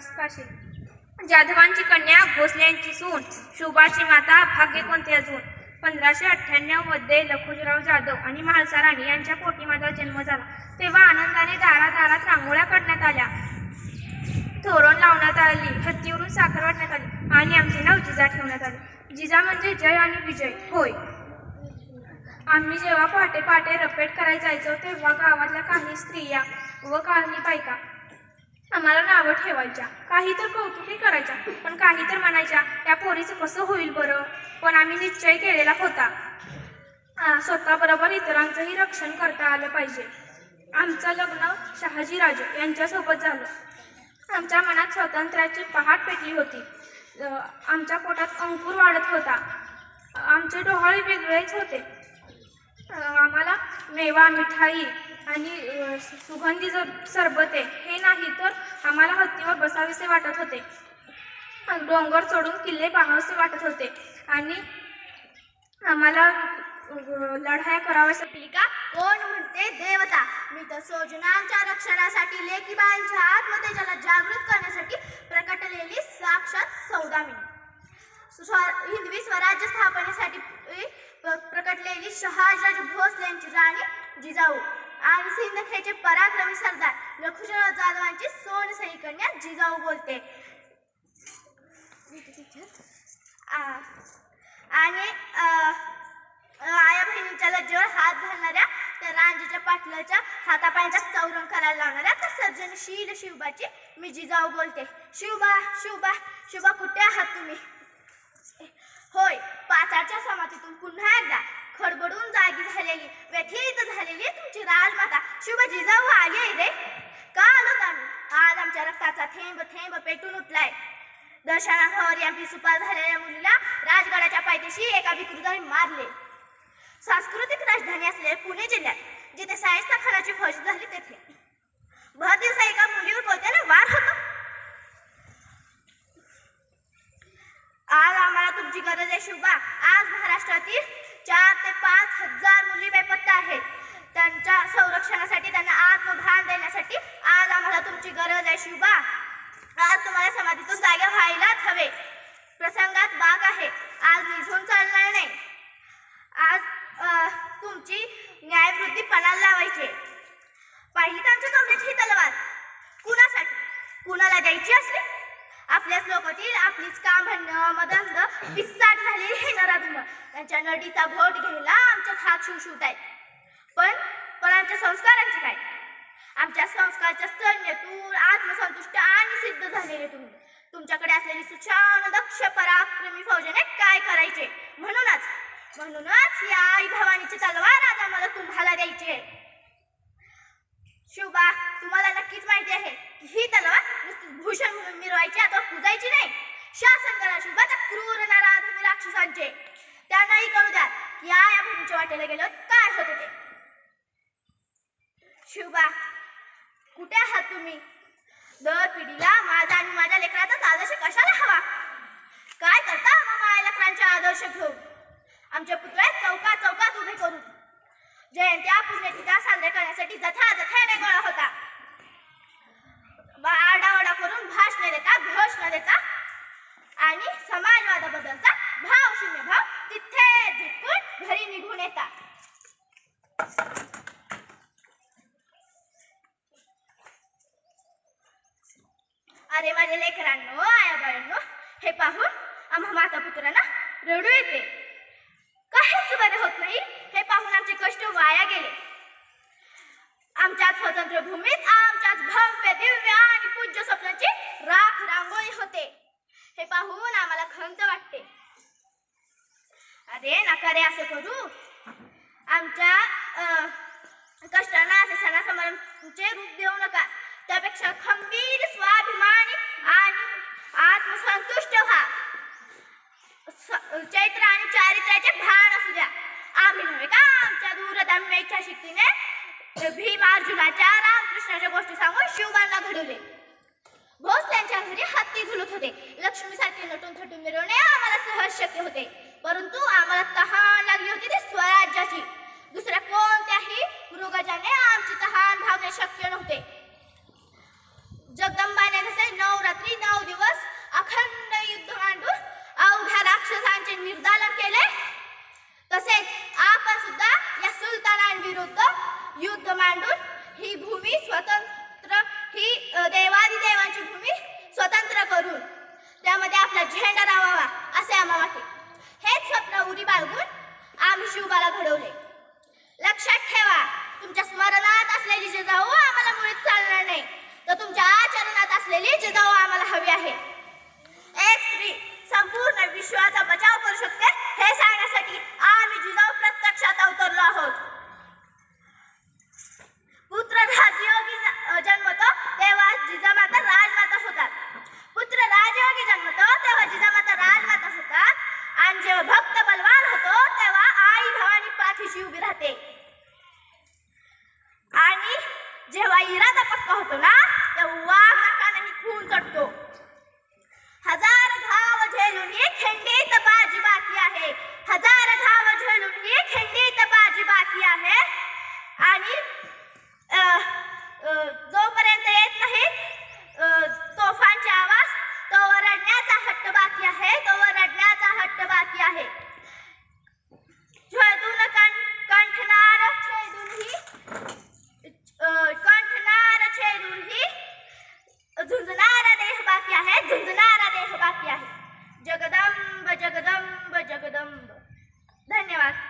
सुहास जाधवांची कन्या भोसले यांची सून शुभाची माता भाग्य कोणते अजून? पंधराशे अठ्ठ्याण्णवमध्ये लखुजराव जाधव आणि म्हाळसा राणी यांच्या पोटी माझा जन्म झाला. तेव्हा आनंदाने दारादारात रांगोळ्या काढण्यात आल्या. तोरण लावण्यात आली हत्तीवरून साखर वाटण्यात आली आणि आमचे नाव जिजा ठेवण्यात आले. जिजा म्हणजे जय आणि विजय. होय. आम्ही जेव्हा पहाटे पहाटे रपेट करायला जायचो तेव्हा गावातल्या काही स्त्रिया व काही बायका आम्हाला नावं ठेवायच्या. काही तर कौतुकही करायच्या पण काही तर म्हणायच्या या पोरीचं कसं होईल बरं? पण आम्ही निश्चय केलेला होता. स्वतःबरोबर इतरांचंही रक्षण करता आलं पाहिजे. आमचं लग्न शहाजीराजे यांच्यासोबत झालं. आमच्या मनात स्वातंत्र्याची पहाट पेटली होती. आमच्या पोटात अंकुर वाढत होता. आमचे डोहाळे वेगळेच होते. आम्हाला मेवा मिठाई आणि सुगंधी जर सरबते हे नाही तर आम्हाला हत्तीवर बसावेसे वाटत होते. डोंगर चढून किल्ले पाहावेसे वाटत होते. आणि आम्हाला लढाया कराव्यास का कोण म्हणते देवता? मी तर स्वजनांच्या रक्षणासाठी लेकीबाईंच्या आत्मतेजाला जागृत करण्यासाठी प्रकटलेली साक्षात सौदामिनी. स्व- हिंदवी स्वराज्य स्थापनेसाठी अ, प्र- भोसले यांची राणी जिजाऊ. आणि सिंदखेडचे पराक्रमी सरदार लखुजीराव जाधवांची सोन सही कन्या जिजाऊ बोलते. आणि आया बहिणीच्या लज्जेवर हात घालणाऱ्या त्या रांजीच्या पाटलाच्या हातापायांचा चौरंग करायला लावणाऱ्या त्या सर्जनशील शिवबाची मी जिजाऊ बोलते. शिवबा शिवबा शिवबा कुठे आहात तुम्ही? होय पाचाच्या समाधीतून पुन्हा एकदा खडबडून जागी झालेली व्यथित झालेली तुमची राजमाता शिवबा जिजाऊ आली रे. का आलो आम्ही? आज आमच्या रक्ताचा थेंब थेंब पेटून उठलाय. दर्शनावर या सुपार झालेल्या मुलीला राजगडाच्या पायथ्याशी एका विकृताने मारले. सांस्कृतिक राजधानी असलेल्या पुणे जिल्ह्यात जिथे शाहिस्ता खानाची फौज झाली तेथे. भर दिवसा एका मुलीवर कोणत्याने वार होतो आज आम्हाला तुमची गरज आहे शुभा आज महाराष्ट्रातील चार ते पाच हजार मुली बेपत्ता आहेत. त्यांच्या संरक्षणासाठी त्यांना आत्मभान देण्यासाठी आज आम्हाला तुमची गरज आहे शुभा. आज तुम्हाला समाधीतून जागे व्हायलाच हवे. प्रसंगात बाग आहे. आज निझून चालणार नाही. आज तुमची न्यायवृत्ती पणाला लावायची पाहिली का आमच्या कमरेची ही तलवार. कुणासाठी? कुणाला द्यायची असली? आपल्याच लोकातील आपलीच काम म्हणणं मदंद पिसाट झालेली हे नराधम. त्यांच्या नडीचा घोट घ्यायला आमच्यात हात शिवशिवत आहेत. पण पण आमच्या संस्कारांचे काय? आमच्या संस्काराच्या स्तन्यतून आत्मसंतुष्ट आणि सिद्ध झालेले तुम्ही. तुमच्याकडे असलेली सुशान दक्ष पराक्रमी फौजेने काय करायचे? म्हणूनच म्हणूनच या आई भवानीची तलवार आज आम्हाला तुम्हाला द्यायची आहे तुम्हाला नक्कीच माहिती आहे की ही तलवार नुसतीच भूषण अथवा पूजायची नाही. शासन करा शिवबा क्रूर नराधमी राक्षसांचे. त्यांनाही कळू द्या या या भूमीच्या वाटेला गेलो काय होते ते. शिवबा कुठे आहात तुम्ही? दर पिढीला माझा आणि माझ्या लेकराचाच आदर्श कशाला हवा? काय करता मग माझ्या लेकरांचे आदर्श घेऊन? आमच्या पुतळ्यात चौकात चौकात उभे करून. जयंत्या पुण्यतिथा साजऱ्या करण्यासाठी जथा जथा अरे माझ्या लेकरांनो आया बाळांनो हे पाहून आम्हा माता पुत्रांना रडू येते. काहीच बरे होत नाही. हे पाहून आमचे कष्ट वाया गेले. आमच्या स्वतंत्र भूमीत आमच्याच भव्य दिव्य आणि पूज्य स्वप्नाची राख रांगोळी होते. हे पाहून आम्हाला खंत वाटते. अरे नका रे असं करू. आमच्या अं, कष्टांना असे सणा रूप देऊ नका. त्यापेक्षा खंबीर स्वाभिमानी आणि आत्मसंतुष्ट व्हा. चैत्र आणि चारित्र्याचे भान असू द्या. आम्ही नव्हे का आमच्या दूरदम्य इच्छाशक्तीने भीम अर्जुनाच्या रामकृष्णाच्या गोष्टी सांगून शिवबांना घडवले. भोसल्यांच्या घरी हत्ती झुलत होते. लक्ष्मीसारखे नटून थटून मिरवणे आम्हाला सहज शक्य होते. परंतु आम्हाला तहान लागली होती मांडून ही भूमी स्वतंत्र ही देवादिदेवांची भूमी स्वतंत्र करून त्यामध्ये आपला झेंडा लावावा असे आम्हाला वाटते. हेच स्वप्न उरी बाळगून आम्ही शिवबाला घडवले. लक्षात ठेवा तुमच्या स्मरणात असलेली जिजाऊ आम्हाला मुळीच चालणार नाही. तर तुमच्या आचरणात असलेली जिजाऊ आम्हाला हवी आहे. एक स्त्री संपूर्ण विश्वाचा बचाव करू शकते हे सांगण्यासाठी आम्ही जिजाऊ प्रत्यक्षात अवतरलो आहोत पुत्र राजयोगी ज- जन्मतो तेव्हा जिजामाता राजमाता होतात पुत्र राजयोगी जन्मतो तेव्हा जिजामाता राजमाता होतात आणि जेव्हा भक्त बलवान होतो तेव्हा आई भवानी पाठीशी उभी राहते आणि जेव्हा इरादा पक्का होतो ना तेव्हा वाघ नाकाने खून चढतो हजार घाव झेलून ही खंडित बाजी बाकी आहे. हजार धाव झेलून ही खंडित बाजी बाकी आहे. आणि जगदंब धन्यवाद.